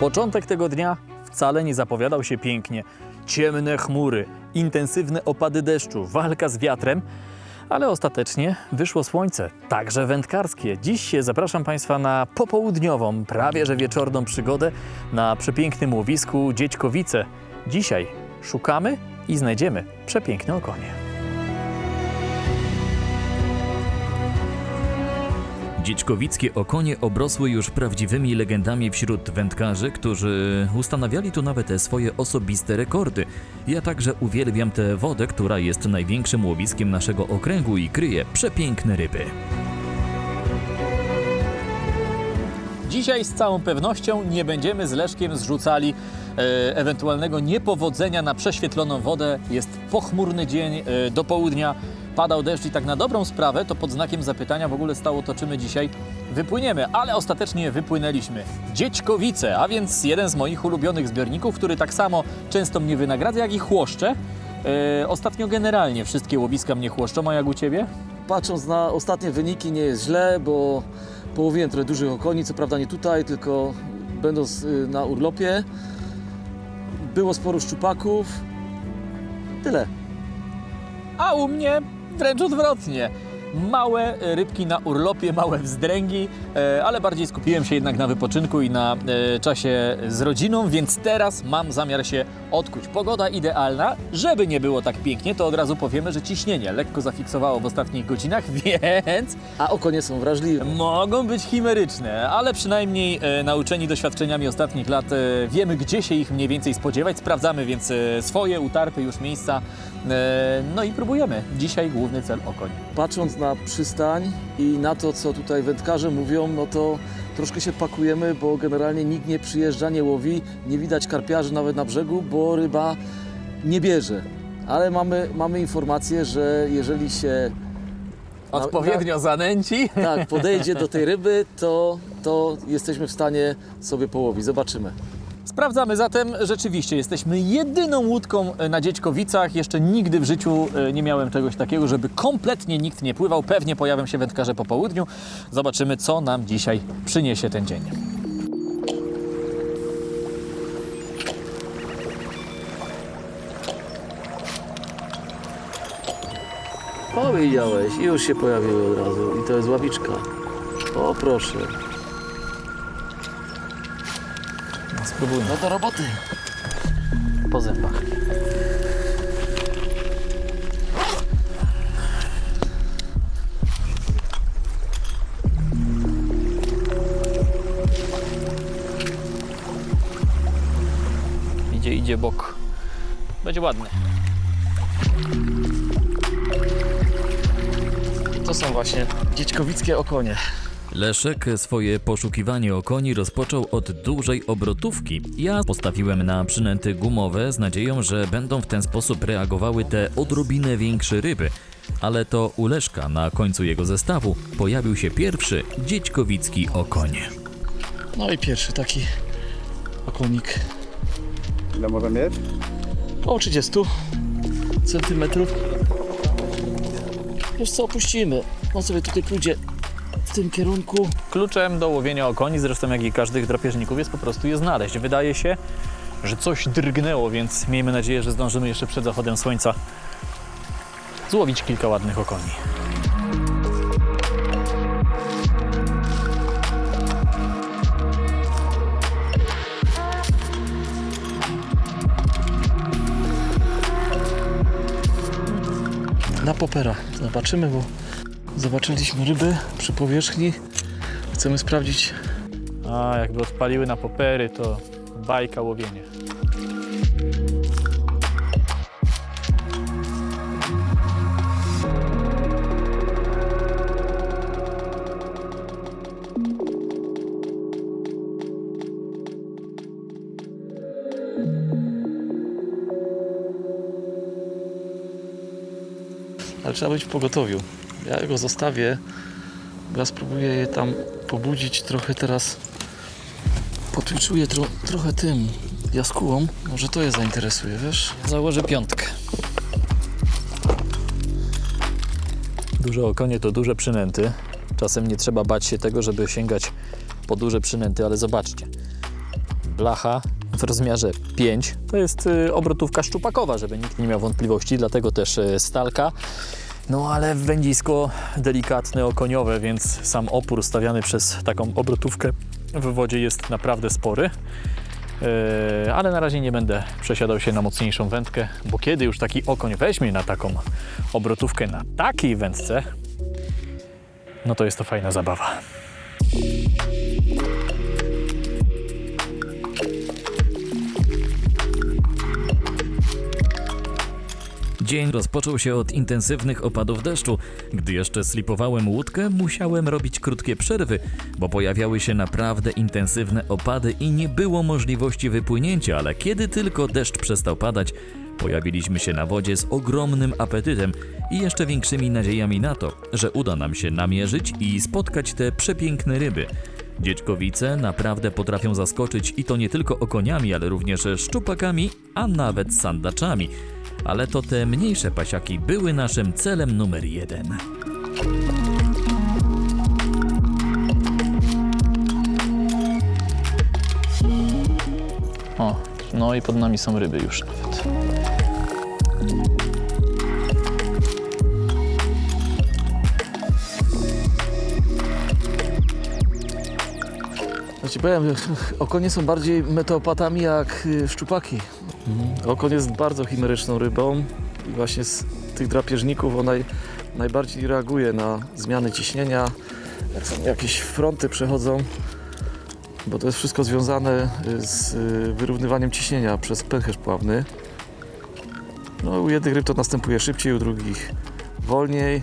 Początek tego dnia wcale nie zapowiadał się pięknie. Ciemne chmury, intensywne opady deszczu, walka z wiatrem, ale ostatecznie wyszło słońce, także wędkarskie. Dziś zapraszam Państwa na popołudniową, prawie że wieczorną przygodę na przepięknym łowisku Dziećkowice. Dzisiaj szukamy i znajdziemy przepiękne okonie. Dziećkowickie okonie obrosły już prawdziwymi legendami wśród wędkarzy, którzy ustanawiali tu nawet swoje osobiste rekordy. Ja także uwielbiam tę wodę, która jest największym łowiskiem naszego okręgu i kryje przepiękne ryby. Dzisiaj z całą pewnością nie będziemy z Leszkiem zrzucali e, ewentualnego niepowodzenia na prześwietloną wodę. Jest pochmurny dzień, e, do południa padał deszcz i tak na dobrą sprawę to pod znakiem zapytania w ogóle stało to, czy my dzisiaj wypłyniemy, ale ostatecznie wypłynęliśmy. Dziećkowice, a więc jeden z moich ulubionych zbiorników, który tak samo często mnie wynagradza, jak i chłoszcze. E, ostatnio generalnie wszystkie łowiska mnie chłoszczą, a jak u Ciebie? Patrząc na ostatnie wyniki nie jest źle, bo połowiłem trochę dużych okoni, co prawda nie tutaj, tylko będąc y, na urlopie. Było sporo szczupaków. Tyle. A u mnie wręcz odwrotnie. Małe rybki na urlopie, małe wzdręgi, e, ale bardziej skupiłem się jednak na wypoczynku i na e, czasie z rodziną, więc teraz mam zamiar się odkuć. Pogoda idealna, żeby nie było tak pięknie, to od razu powiemy, że ciśnienie lekko zafiksowało w ostatnich godzinach, więc A okonie są wrażliwe. mogą być chimeryczne, ale przynajmniej e, nauczeni doświadczeniami ostatnich lat wiemy, gdzie się ich mniej więcej spodziewać. Sprawdzamy więc swoje utarte już miejsca, no i próbujemy. Dzisiaj główny cel okoń. Patrząc na przystań i na to, co tutaj wędkarze mówią, no to troszkę się pakujemy, bo generalnie nikt nie przyjeżdża, nie łowi, nie widać karpiarzy nawet na brzegu, bo ryba nie bierze. Ale mamy, mamy informację, że jeżeli się Na- Odpowiednio zanęci. tak podejdzie do tej ryby, to, to jesteśmy w stanie sobie połowić. Zobaczymy. Sprawdzamy zatem, rzeczywiście jesteśmy jedyną łódką e, na Dziećkowicach. Jeszcze nigdy w życiu e, nie miałem czegoś takiego, żeby kompletnie nikt nie pływał. Pewnie pojawią się wędkarze po południu. Zobaczymy, co nam dzisiaj przyniesie ten dzień. Powiedziałeś i już się pojawiły od razu. I to jest ławiczka. O proszę. Spróbujmy. No do roboty. Po zębach. Idzie, idzie bok. Będzie ładny. To są właśnie dziećkowickie okonie. Leszek swoje poszukiwanie okoni rozpoczął od dużej obrotówki. Ja postawiłem na przynęty gumowe z nadzieją, że będą w ten sposób reagowały te odrobinę większe ryby. Ale to u Leszka na końcu jego zestawu pojawił się pierwszy dziećkowicki okonie. No i pierwszy taki okonik Ile może mieć? około 30 centymetrów. Wiesz co, opuścimy. On sobie tutaj pójdzie tym kierunku. Kluczem do łowienia okoni, zresztą jak i każdych drapieżników, jest po prostu je znaleźć. Wydaje się, że coś drgnęło, więc miejmy nadzieję, że zdążymy jeszcze przed zachodem słońca złowić kilka ładnych okoni. Na popera. Zobaczymy, bo zobaczyliśmy ryby przy powierzchni. Chcemy sprawdzić. A jakby odpaliły na popery, to bajka łowienie. Ale trzeba być w pogotowiu. Ja go zostawię. Ja spróbuję je tam pobudzić trochę teraz. Potwiczuję tro, trochę tym jaskółą. Może to je zainteresuje, wiesz? Założę piątkę. Duże okonie to duże przynęty. Czasem nie trzeba bać się tego, żeby sięgać po duże przynęty, ale zobaczcie. blacha w rozmiarze 5. To jest y, obrotówka szczupakowa, żeby nikt nie miał wątpliwości, dlatego też y, stalka. No ale wędzisko delikatne, okoniowe, więc sam opór stawiany przez taką obrotówkę w wodzie jest naprawdę spory. Yy, ale na razie nie będę przesiadał się na mocniejszą wędkę, bo kiedy już taki okoń weźmie na taką obrotówkę na takiej wędce, no to jest to fajna zabawa. Dzień rozpoczął się od intensywnych opadów deszczu. Gdy jeszcze slipowałem łódkę, musiałem robić krótkie przerwy, bo pojawiały się naprawdę intensywne opady i nie było możliwości wypłynięcia, ale kiedy tylko deszcz przestał padać, pojawiliśmy się na wodzie z ogromnym apetytem i jeszcze większymi nadziejami na to, że uda nam się namierzyć i spotkać te przepiękne ryby. Dzieczkowice naprawdę potrafią zaskoczyć i to nie tylko okoniami, ale również szczupakami, a nawet sandaczami. Ale to te mniejsze pasiaki były naszym celem numer jeden. O, no i pod nami są ryby już nawet. Ja ci powiem, okonie są bardziej meteopatami jak y, szczupaki. Okoń jest bardzo chimeryczną rybą i właśnie z tych drapieżników on naj, najbardziej reaguje na zmiany ciśnienia, jak są jakieś fronty przechodzą, bo to jest wszystko związane y, z y, wyrównywaniem ciśnienia przez pęcherz pławny. No, u jednych ryb to następuje szybciej, u drugich wolniej,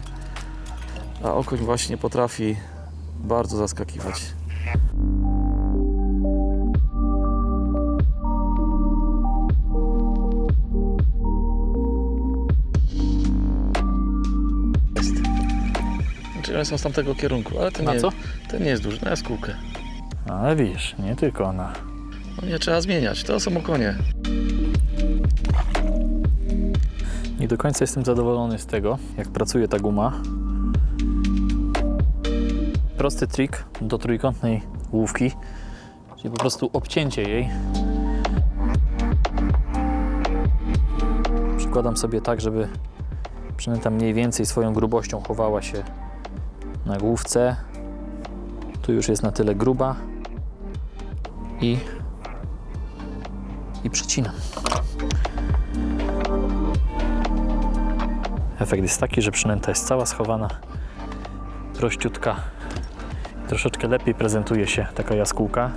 a okoń właśnie potrafi bardzo zaskakiwać. Znaczy one są z tamtego kierunku, ale ten Na nie, co? ten nie jest duży, na jaskółkę. Ale widzisz, nie tylko ona. No nie trzeba zmieniać, to są okonie. Nie do końca jestem zadowolony z tego, jak pracuje ta guma. Prosty trik do trójkątnej główki, czyli po prostu obcięcie jej. Przykładam sobie tak, żeby przynęta mniej więcej swoją grubością chowała się na główce. Tu już jest na tyle gruba i, i przycinam. Efekt jest taki, że przynęta jest cała schowana, prościutka. Troszeczkę lepiej prezentuje się taka jaskółka.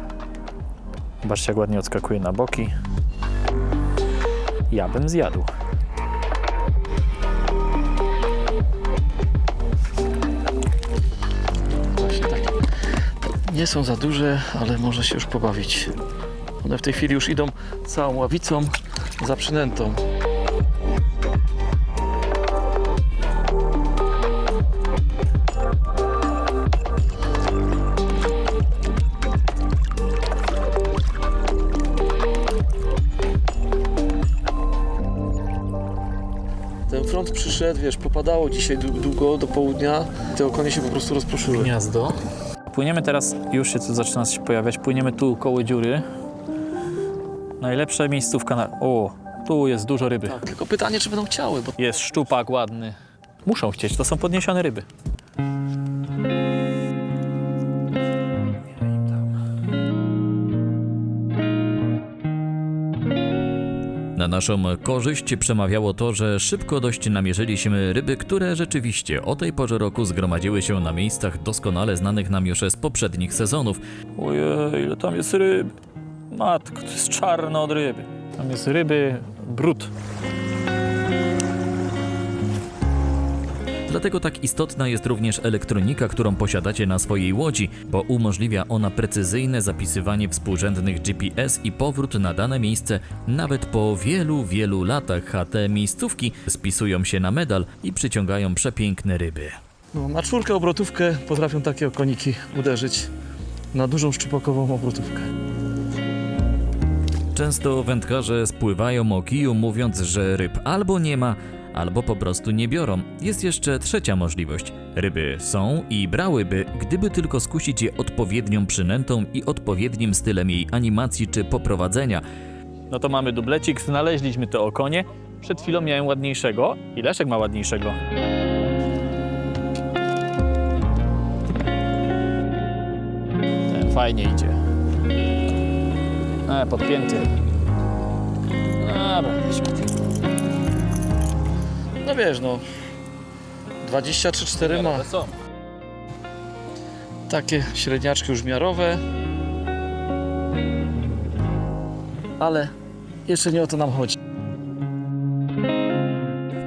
Zobaczcie, jak ładnie odskakuje na boki. Ja bym zjadł. Nie są za duże, ale można się już pobawić. One w tej chwili już idą całą ławicą za przynętą. Ten front przyszedł, wiesz, popadało dzisiaj dłu- długo do południa. Te okonie się po prostu rozproszyły. Gniazdo. Płyniemy teraz, już się tu zaczyna się pojawiać, płyniemy tu koło dziury. Najlepsza miejscówka na... O, tu jest dużo ryby. Tak, tylko pytanie, czy będą chciały, bo Jest szczupak ładny. Muszą chcieć, to są podniesione ryby. Naszą korzyść przemawiało to, że szybko dość namierzyliśmy ryby, które rzeczywiście o tej porze roku zgromadziły się na miejscach doskonale znanych nam już z poprzednich sezonów. Ojej, ile tam jest ryb. Matko, to jest czarno od ryby. Tam jest ryby, brud. Dlatego tak istotna jest również elektronika, którą posiadacie na swojej łodzi, bo umożliwia ona precyzyjne zapisywanie współrzędnych GPS i powrót na dane miejsce nawet po wielu, wielu latach, a te miejscówki spisują się na medal i przyciągają przepiękne ryby. no, na czwórkę obrotówkę potrafią takie okoniki uderzyć na dużą szczupakową obrotówkę. Często wędkarze spływają o kiju mówiąc, że ryb albo nie ma, albo po prostu nie biorą. Jest jeszcze trzecia możliwość. Ryby są i brałyby, gdyby tylko skusić je odpowiednią przynętą i odpowiednim stylem jej animacji czy poprowadzenia. No to mamy dublecik, znaleźliśmy te okonie. Przed chwilą miałem ładniejszego i Leszek ma ładniejszego. Ten fajnie idzie. E, podpięty. No wiesz, no 23-4 ma. Są. Takie średniaczki już miarowe. Ale jeszcze nie o to nam chodzi.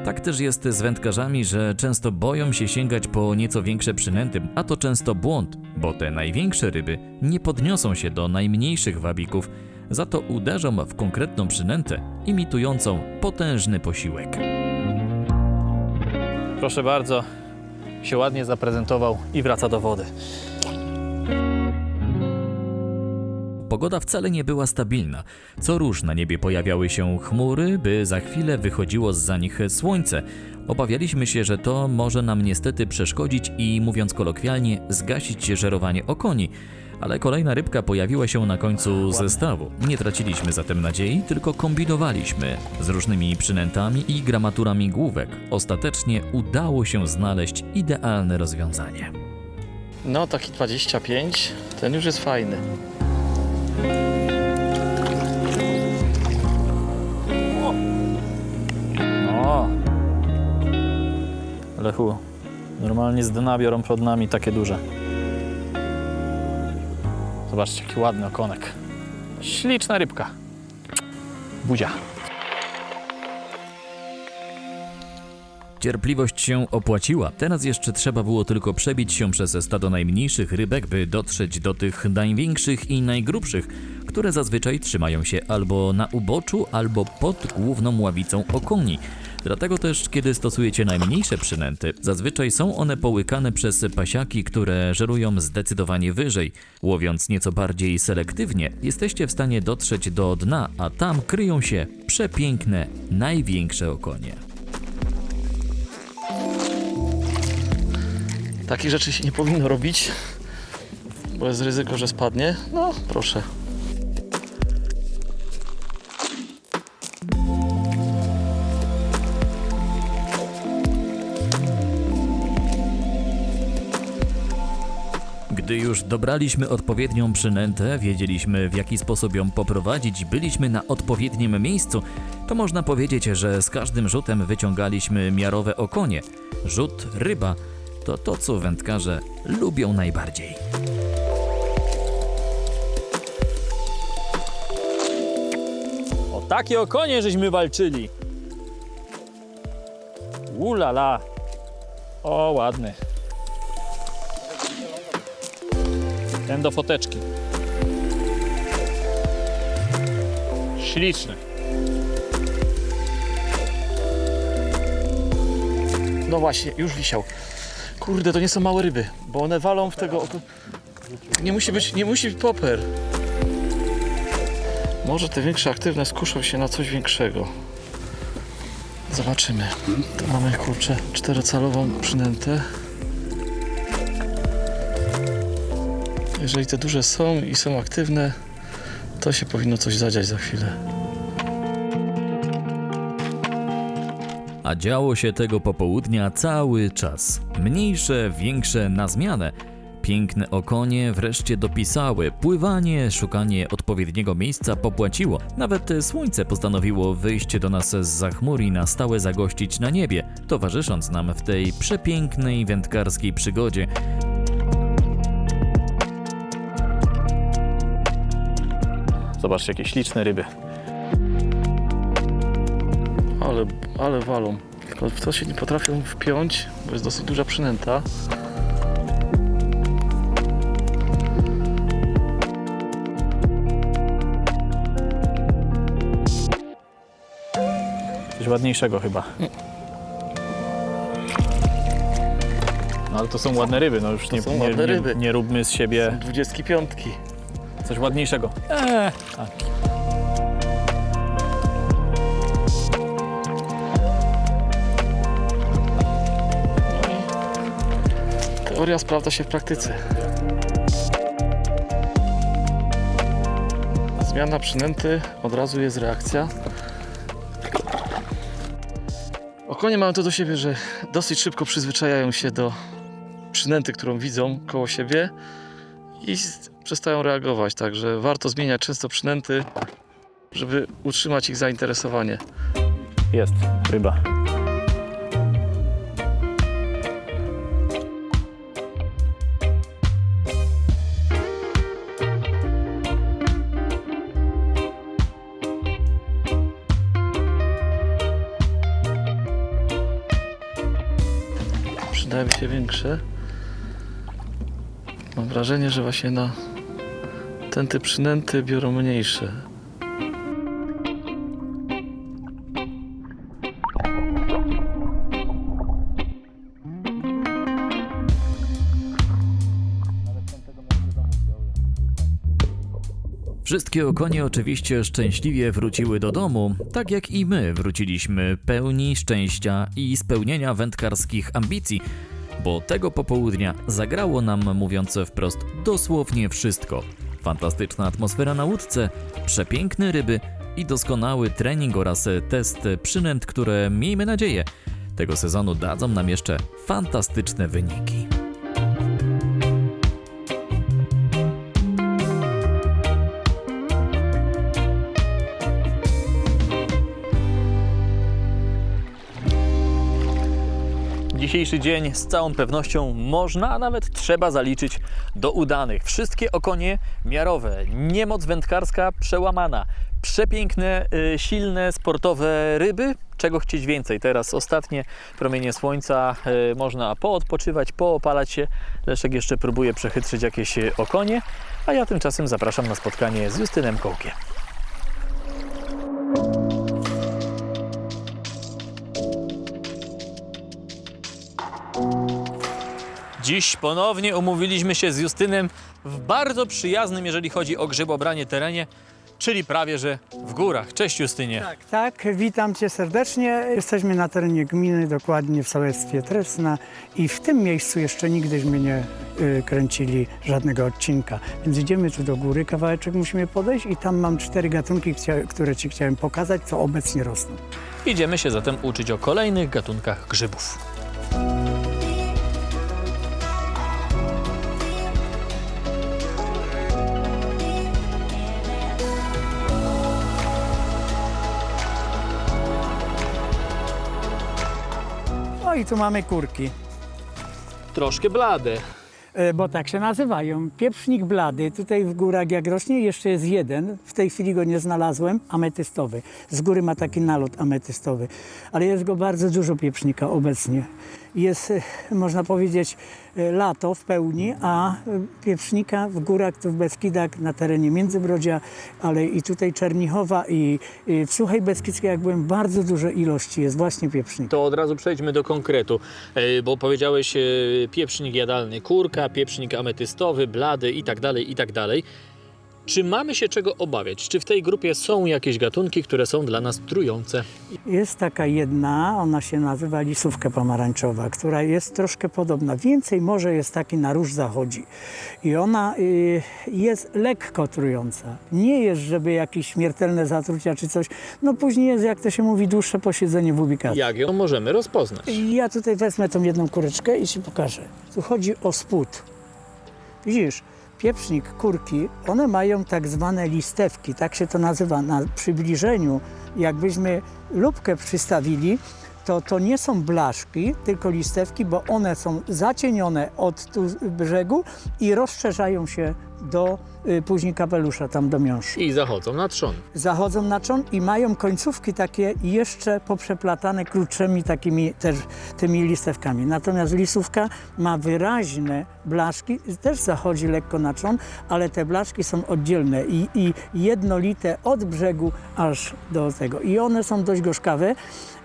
Tak też jest z wędkarzami, że często boją się sięgać po nieco większe przynęty, a to często błąd, bo te największe ryby nie podniosą się do najmniejszych wabików, za to uderzą w konkretną przynętę, imitującą potężny posiłek. Proszę bardzo, się ładnie zaprezentował i wraca do wody. Pogoda wcale nie była stabilna. Co róż na niebie pojawiały się chmury, by za chwilę wychodziło za nich słońce. Obawialiśmy się, że to może nam niestety przeszkodzić i, mówiąc kolokwialnie, zgasić żerowanie okoni. Ale kolejna rybka pojawiła się na końcu zestawu. Nie traciliśmy zatem nadziei, tylko kombinowaliśmy z różnymi przynętami i gramaturami główek. Ostatecznie udało się znaleźć idealne rozwiązanie. No taki 25, ten już jest fajny. O! Lechu, normalnie z dna biorą przed nami takie duże. Zobaczcie, jaki ładny okonek. Śliczna rybka. Buzia. Cierpliwość się opłaciła. Teraz jeszcze trzeba było tylko przebić się przez stado najmniejszych rybek, by dotrzeć do tych największych i najgrubszych, które zazwyczaj trzymają się albo na uboczu, albo pod główną ławicą okoni. Dlatego też, kiedy stosujecie najmniejsze przynęty, zazwyczaj są one połykane przez pasiaki, które żerują zdecydowanie wyżej. Łowiąc nieco bardziej selektywnie, jesteście w stanie dotrzeć do dna, a tam kryją się przepiękne, największe okonie. Takich rzeczy się nie powinno robić, bo jest ryzyko, że spadnie. No, proszę. Gdy już dobraliśmy odpowiednią przynętę, wiedzieliśmy w jaki sposób ją poprowadzić, byliśmy na odpowiednim miejscu, to można powiedzieć, że z każdym rzutem wyciągaliśmy miarowe okonie. Rzut ryba to to, co wędkarze lubią najbardziej. O takie okonie żeśmy walczyli. Ulala. O, ładny. Ten do foteczki. Śliczny. No właśnie, już wisiał. Kurde, to nie są małe ryby, bo one walą w tego. Nie musi być, nie musi być poper. Może te większe aktywne skuszą się na coś większego. Zobaczymy. Tu mamy kurczę czterocalową przynętę. Jeżeli te duże są i są aktywne, to się powinno coś zadziać za chwilę. A działo się tego popołudnia cały czas. Mniejsze, większe na zmianę. Piękne okonie wreszcie dopisały. Pływanie, szukanie odpowiedniego miejsca popłaciło. Nawet słońce postanowiło wyjść do nas z chmur i na stałe zagościć na niebie, towarzysząc nam w tej przepięknej wędkarskiej przygodzie. Zobaczcie, jakie śliczne ryby. Ale, ale walą. Tylko w to się nie potrafią wpiąć, bo jest dosyć duża przynęta. Coś ładniejszego chyba. No ale to są ładne ryby, no już nie, są nie, ładne nie, ryby. nie róbmy z siebie Dwudziestki piątki. coś ładniejszego. Eee, a. Teoria sprawdza się w praktyce. Zmiana przynęty, od razu jest reakcja. Okonie mają to do siebie, że dosyć szybko przyzwyczajają się do przynęty, którą widzą koło siebie i przestają reagować. Także warto zmieniać często przynęty, żeby utrzymać ich zainteresowanie. Jest ryba. Przydałyby się większe. Mam wrażenie, że właśnie na ten typ przynęty biorą mniejsze. Wszystkie okonie oczywiście szczęśliwie wróciły do domu, tak jak i my wróciliśmy pełni szczęścia i spełnienia wędkarskich ambicji, bo tego popołudnia zagrało nam, mówiąc wprost, dosłownie wszystko. Fantastyczna atmosfera na łódce, przepiękne ryby i doskonały trening oraz test przynęt, które, miejmy nadzieję, tego sezonu dadzą nam jeszcze fantastyczne wyniki. Dzisiejszy dzień z całą pewnością można, a nawet trzeba zaliczyć do udanych. Wszystkie okonie miarowe, niemoc wędkarska przełamana, przepiękne, y, silne, sportowe ryby. Czego chcieć więcej? Teraz ostatnie promienie słońca, y, można poodpoczywać, poopalać się. Leszek jeszcze próbuje przechytrzyć jakieś okonie, a ja tymczasem zapraszam na spotkanie z Justynem Kołkiem. Dziś ponownie umówiliśmy się z Justynem w bardzo przyjaznym, jeżeli chodzi o grzybobranie terenie, czyli prawie że w górach. Cześć Justynie. Tak, tak, witam Cię serdecznie. Jesteśmy na terenie gminy, dokładnie w sołectwie Tresna i w tym miejscu jeszcze nigdyśmy nie y, kręcili żadnego odcinka. Więc idziemy tu do góry, kawałeczek musimy podejść i tam mam cztery gatunki, chcia- które Ci chciałem pokazać, co obecnie rosną. Idziemy się zatem uczyć o kolejnych gatunkach grzybów. I tu mamy kurki. Troszkę blade. E, bo tak się nazywają. Pieprznik blady, tutaj w górach jak rośnie, jeszcze jest jeden, w tej chwili go nie znalazłem, ametystowy. Z góry ma taki nalot ametystowy, ale jest go bardzo dużo pieprznika obecnie. Jest, e, można powiedzieć, e, lato w pełni, a e, pieprznika w górach, tu w Beskidach, na terenie Międzybrodzia, ale i tutaj Czernichowa i, w Suchej Beskidzkiej, jak byłem, bardzo duże ilości jest właśnie pieprznika. To od razu przejdźmy do konkretu, bo powiedziałeś pieprznik jadalny kurka, pieprznik ametystowy, blady i tak dalej, i tak dalej. Czy mamy się czego obawiać? Czy w tej grupie są jakieś gatunki, które są dla nas trujące? Jest taka jedna, ona się nazywa lisówka pomarańczowa, która jest troszkę podobna. Więcej może jest taki na róż zachodzi. I ona y, jest lekko trująca. Nie jest, żeby jakieś śmiertelne zatrucia czy coś. No później jest, jak to się mówi, dłuższe posiedzenie w ubikacji. Jak ją możemy rozpoznać? Ja tutaj wezmę tą jedną kureczkę i ci pokażę. Tu chodzi o spód. Widzisz, pieprznik, kurki, one mają tak zwane listewki, tak się to nazywa. Na przybliżeniu, jakbyśmy lubkę przystawili, to to nie są blaszki, tylko listewki, bo one są zacienione od tu brzegu i rozszerzają się do y, później kapelusza, tam do miąższu I zachodzą na trzon. zachodzą na czon i mają końcówki takie jeszcze poprzeplatane krótszymi takimi też tymi listewkami. Natomiast lisówka ma wyraźne blaszki, też zachodzi lekko na czon, ale te blaszki są oddzielne i, i jednolite od brzegu aż do tego. I one są dość gorzkawe.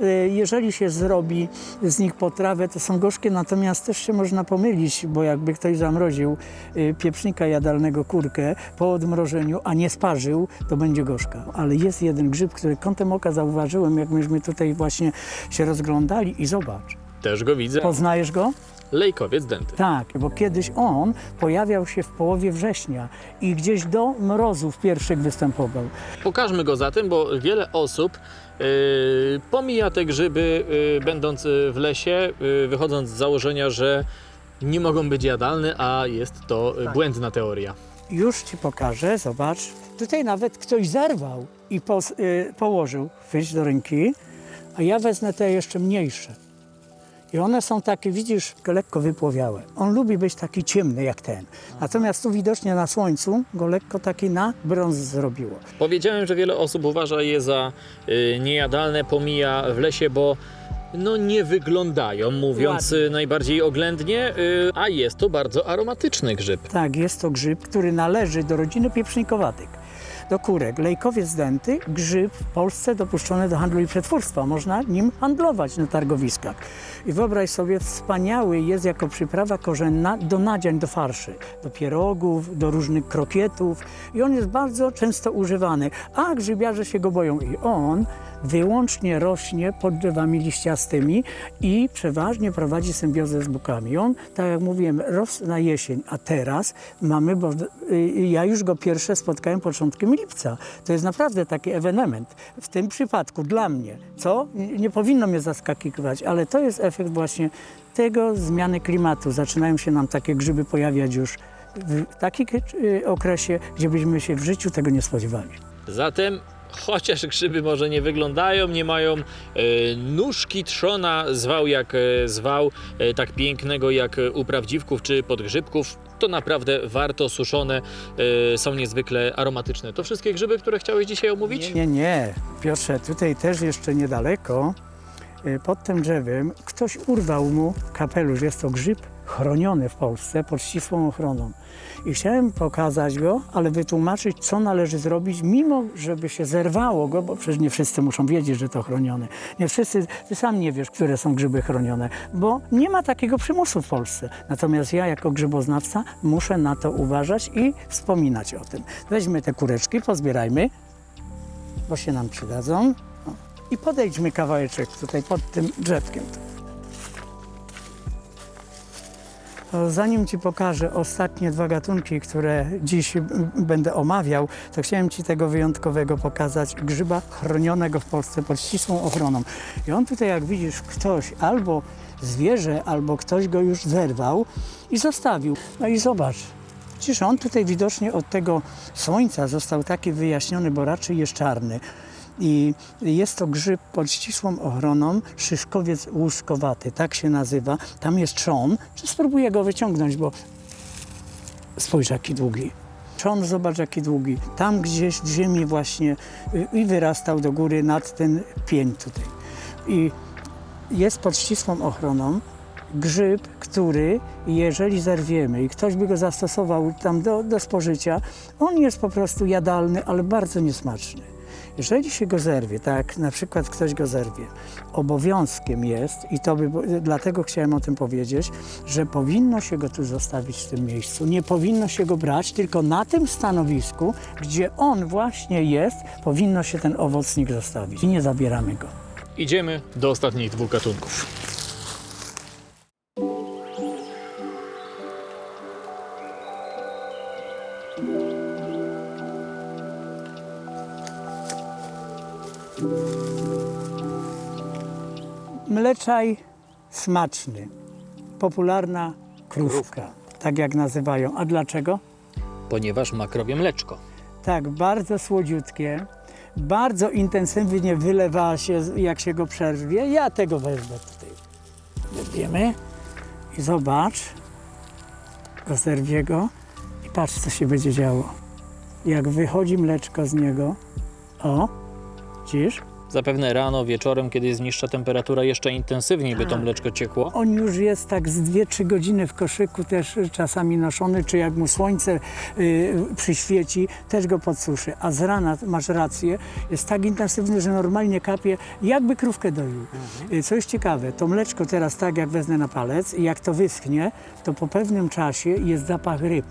Y, Jeżeli się zrobi z nich potrawę, to są gorzkie, natomiast też się można pomylić, bo jakby ktoś zamroził y, pieprznika jadalnego kurkę po odmrożeniu, a nie sparzył, to będzie gorzka. Ale jest jeden grzyb, który kątem oka zauważyłem, jak myśmy tutaj właśnie się rozglądali i zobacz. Też go widzę. Poznajesz go? Lejkowiec denty. Tak, bo kiedyś on pojawiał się w połowie września i gdzieś do mrozów pierwszych występował. Pokażmy go zatem, bo wiele osób yy, pomija te grzyby, yy, będąc yy, w lesie, yy, wychodząc z założenia, że nie mogą być jadalne, a jest to yy, błędna teoria. Już ci pokażę, zobacz. Tutaj nawet ktoś zerwał i pos, y, położył, chwyć do ręki, a ja wezmę te jeszcze mniejsze. I one są takie, widzisz, lekko wypłowiałe. On lubi być taki ciemny jak ten. Natomiast tu widocznie na słońcu go lekko taki na brąz zrobiło. Powiedziałem, że wiele osób uważa je za yy, niejadalne, pomija w lesie, bo no nie wyglądają, mówiąc Ładnie. yy, najbardziej oględnie, yy, a jest to bardzo aromatyczny grzyb. Tak, jest to grzyb, który należy do rodziny pieprznikowatych. Do kurek. Lejkowiec denty, grzyb w Polsce dopuszczony do handlu i przetwórstwa. Można nim handlować na targowiskach. I wyobraź sobie, wspaniały jest jako przyprawa korzenna do nadziań, do farszy, do pierogów, do różnych krokietów. I on jest bardzo często używany. A grzybiarze się go boją. I on wyłącznie rośnie pod drzewami liściastymi i przeważnie prowadzi symbiozę z bukami. On, tak jak mówiłem, rosł na jesień, a teraz mamy, bo y, ja już go pierwsze spotkałem początkiem lipca. To jest naprawdę taki ewenement. W tym przypadku dla mnie, co nie powinno mnie zaskakiwać, ale to jest efekt właśnie tego zmiany klimatu. Zaczynają się nam takie grzyby pojawiać już w takim y, okresie, gdzie byśmy się w życiu tego nie spodziewali. Zatem, chociaż grzyby może nie wyglądają, nie mają e, nóżki trzona, zwał jak e, zwał, e, tak pięknego jak u prawdziwków czy podgrzybków, to naprawdę warto, suszone, są niezwykle aromatyczne. To wszystkie grzyby, które chciałeś dzisiaj omówić? Nie, nie. Piotrze, tutaj też jeszcze niedaleko, pod tym drzewem, ktoś urwał mu kapelusz. Jest to grzyb chroniony w Polsce pod ścisłą ochroną. I chciałem pokazać go, ale wytłumaczyć, co należy zrobić, mimo żeby się zerwało go, bo przecież nie wszyscy muszą wiedzieć, że to chronione. Nie wszyscy, ty sam nie wiesz, które są grzyby chronione, bo nie ma takiego przymusu w Polsce. Natomiast ja jako grzyboznawca muszę na to uważać i wspominać o tym. Weźmy te kureczki, pozbierajmy bo się nam przydadzą. I podejdźmy kawałeczek tutaj pod tym drzewkiem. Zanim Ci pokażę ostatnie dwa gatunki, które dziś będę omawiał, to chciałem Ci tego wyjątkowego pokazać, grzyba chronionego w Polsce pod ścisłą ochroną. I on tutaj, jak widzisz, ktoś albo zwierzę, albo ktoś go już zerwał i zostawił. No i zobacz, Widzisz, on tutaj widocznie od tego słońca został taki wyjaśniony, bo raczej jest czarny. I jest to grzyb pod ścisłą ochroną, szyszkowiec łuskowaty, tak się nazywa. Tam jest trzon. Spróbuję go wyciągnąć, bo spójrz jaki długi. Trzon, zobacz jaki długi. Tam gdzieś w ziemi właśnie y, i wyrastał do góry nad ten pień tutaj. I jest pod ścisłą ochroną grzyb, który jeżeli zerwiemy i ktoś by go zastosował tam do, do spożycia, on jest po prostu jadalny, ale bardzo niesmaczny. Jeżeli się go zerwie, tak na przykład ktoś go zerwie, obowiązkiem jest, i to by, dlatego chciałem o tym powiedzieć, że powinno się go tu zostawić w tym miejscu. Nie powinno się go brać, tylko na tym stanowisku, gdzie on właśnie jest, powinno się ten owocnik zostawić. I nie zabieramy go. Idziemy do ostatnich dwóch gatunków. Mleczaj smaczny, popularna krówka, tak jak nazywają. A dlaczego? Ponieważ ma krowie mleczko. Tak, bardzo słodziutkie, bardzo intensywnie wylewa się, jak się go przerwie. Ja tego wezmę tutaj. Weźmiemy i zobacz, rozerwie go i patrz, co się będzie działo. Jak wychodzi mleczko z niego, o, widzisz? Zapewne rano, wieczorem, kiedy jest niższa temperatura, jeszcze intensywniej by to mleczko ciekło. On już jest tak z 2-3 godziny w koszyku też czasami noszony, czy jak mu słońce y, przyświeci, też go podsuszy. A z rana, masz rację, jest tak intensywny, że normalnie kapie, jakby krówkę doił. Y, Co jest ciekawe, to mleczko teraz tak jak wezmę na palec i jak to wyschnie, to po pewnym czasie jest zapach ryb,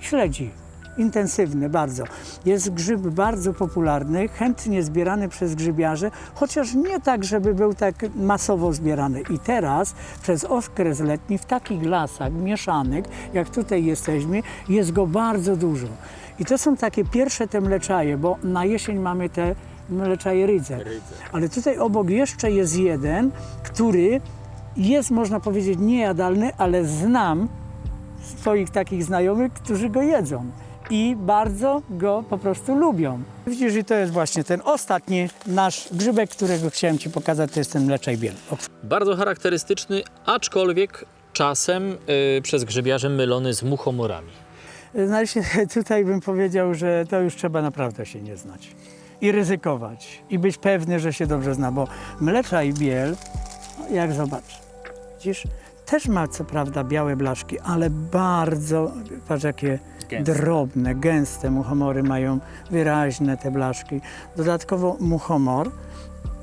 śledzi. Intensywny bardzo. Jest grzyb bardzo popularny, chętnie zbierany przez grzybiarze, chociaż nie tak, żeby był tak masowo zbierany. I teraz przez okres letni w takich lasach mieszanych, jak tutaj jesteśmy, jest go bardzo dużo. I to są takie pierwsze te mleczaje, bo na jesień mamy te mleczaje rydze. Ale tutaj obok jeszcze jest jeden, który jest, można powiedzieć, niejadalny, ale znam swoich takich znajomych, którzy go jedzą. I bardzo go po prostu lubią. Widzisz, i to jest właśnie ten ostatni nasz grzybek, którego chciałem Ci pokazać, to jest ten mleczaj biel. O, Bardzo charakterystyczny, aczkolwiek czasem y, przez grzybiarzy mylony z muchomorami. Znaczy, tutaj bym powiedział, że to już trzeba naprawdę się nie znać. I ryzykować. I być pewny, że się dobrze zna, bo mlecza i biel, no, jak zobacz, widzisz, też ma co prawda białe blaszki, ale bardzo, patrz jakie Gęste. drobne, gęste muchomory mają wyraźne te blaszki. Dodatkowo muchomor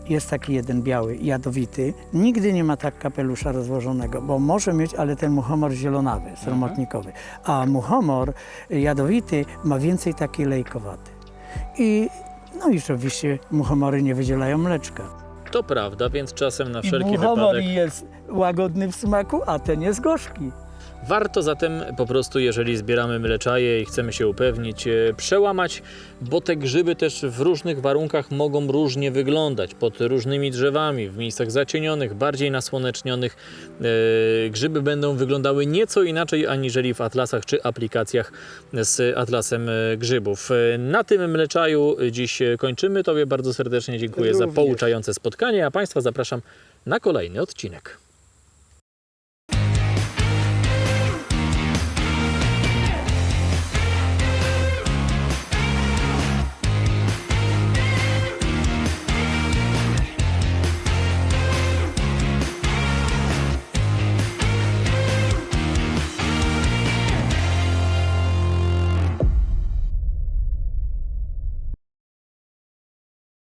jest taki jeden biały, jadowity. Nigdy nie ma tak kapelusza rozłożonego, bo może mieć, ale ten muchomor zielonawy, sromotnikowy. A muchomor jadowity ma więcej taki lejkowaty. I no i oczywiście muchomory nie wydzielają mleczka. To prawda, więc czasem na I wszelki muchomor wypadek jest łagodny w smaku, a ten jest gorzki. Warto zatem po prostu, jeżeli zbieramy mleczaje i chcemy się upewnić, e, przełamać, bo te grzyby też w różnych warunkach mogą różnie wyglądać. Pod różnymi drzewami, w miejscach zacienionych, bardziej nasłonecznionych, e, grzyby będą wyglądały nieco inaczej aniżeli w atlasach czy aplikacjach z atlasem e, grzybów. Na tym mleczaju dziś kończymy. Tobie bardzo serdecznie dziękuję za Również. pouczające spotkanie, a Państwa zapraszam na kolejny odcinek.